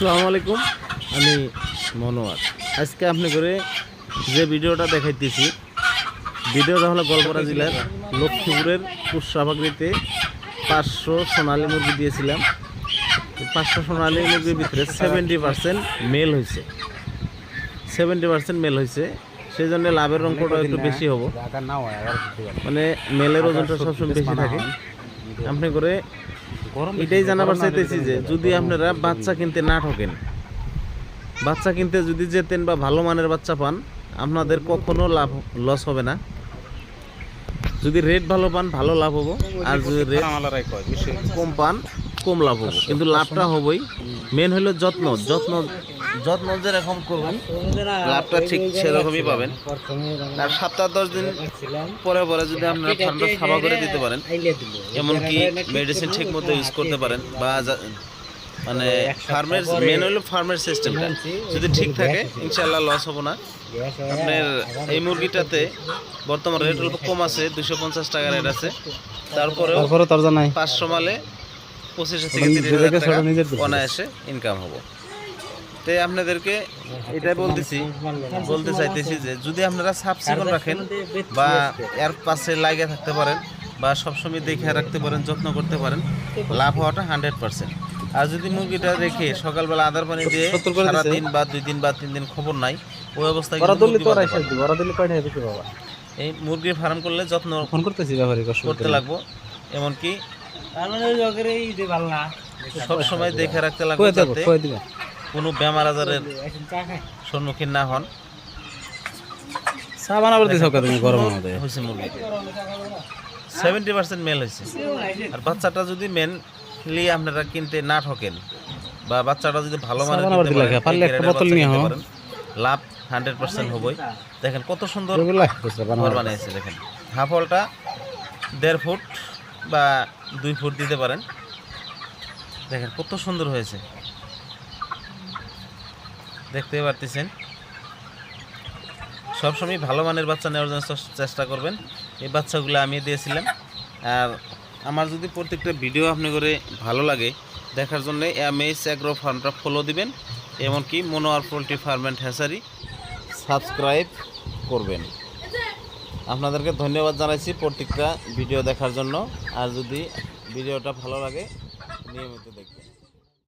আসসালামু আলাইকুম। আমি মনোয়ার। আজকে আপনি করে যে ভিডিওটা দেখাইতেছি, ভিডিওটা হলো গোলপাড়া জেলার লক্ষ্মীপুরের কুশাভাগরিতে পাঁচশো সোনালী মুরগি দিয়েছিলাম। পাঁচশো সোনালী মুরগির ভিতরে সেভেন্টি পার্সেন্ট মেল হয়েছে সেভেন্টি পার্সেন্ট মেল হয়েছে সেই জন্য লাভের অঙ্কটা একটু বেশি হব। মানে মেলের ওজনটা সবসময় বেশি থাকে। আপনি করে এটাই জানাবার চাইতেছি যে যদি আপনারা বাচ্চা কিনতে না ঠকেন বাচ্চা কিনতে যদি যেতেন বা ভালো মানের বাচ্চা পান আপনাদের কখনো লাভ লস হবে না। যদি রেট ভালো পান ভালো লাভ হব। আর যদি রেট কম পান কম লাভ হব। কিন্তু লাভটা হবই। মেন হলো যত্ন যত্ন যত্ন যেরকম করবেন লাভটা ঠিক সেরকমই পাবেন। আর সপ্তাহ দশ দিন পরে পরে যদি আপনারা ঠান্ডা সাবা করে দিতে পারেন এমনকি মেডিসিন ঠিক মতো ইউজ করতে পারেন বা মানে ফার্মের মেন হলো ফার্মের সিস্টেমটা যদি ঠিক থাকে ইনশাল্লাহ লস হব না। আপনার এই মুরগিটাতে বর্তমান রেট অল্প কম আছে দুশো পঞ্চাশ টাকা রেট আছে। তারপরেও তারপরে তোর জানাই পাঁচশো মালে পঁচিশ থেকে তিরিশ হাজার টাকা নিজের। অনায়াসে ইনকাম হব। তাই আপনাদেরকে এটাই বলতেছি বলতে চাইতেছি যে যদি আপনারা সাফ সিকন রাখেন বা এর পাশে লাগিয়ে থাকতে পারেন বা সবসময় দেখে রাখতে পারেন যত্ন করতে পারেন লাভ হওয়াটা হান্ড্রেড পার্সেন্ট। আর যদি মুরগিটা রেখে সকালবেলা আদার পানি দিয়ে সত্তর করে সারা দিছে। দিন বা দুই দিন বা তিন দিন খবর নাই ওই অবস্থায় এই মুরগির ফার্ম করলে যত্ন ফোন করতেছি করতে লাগবো এমনকি সবসময় দেখে রাখতে লাগবে কোনো বেমার আজারের সম্মুখীন না হন। চা বানাবার দিছ তুমি গরম হয়েছে মুরগি। সেভেন্টি পার্সেন্ট মেল হয়েছে আর বাচ্চাটা যদি মেনলি আপনারা কিনতে না ঠকেন বা বাচ্চাটা যদি ভালো মানের কিনতে পারেন, কে? পারলে একটা বোতল নিয়ে কিনতে লাভ হান্ড্রেড পার্সেন্ট হবই। দেখেন কত সুন্দর ঘর বানাবার। বানিয়েছে দেখেন। হাফলটা দেড় ফুট বা দুই ফুট দিতে পারেন। দেখেন কত সুন্দর হয়েছে। দেখতে পারতেছেন। সবসময় ভালো মানের বাচ্চা নেওয়ার জন্য চেষ্টা করবেন। এই বাচ্চাগুলো আমি দিয়েছিলাম। আর আমার যদি প্রত্যেকটা ভিডিও আপনি করে ভালো লাগে, দেখার জন্য এমএস অ্যাগ্রো ফার্মটা ফলো দিবেন, এমনকি Monowar poultry farm and hatchery subscribe করবেন। আপনাদেরকে ধন্যবাদ জানাইছি প্রত্যেকটা ভিডিও দেখার জন্য। আর যদি ভিডিওটা ভালো লাগে, নিয়মিত দেখবেন।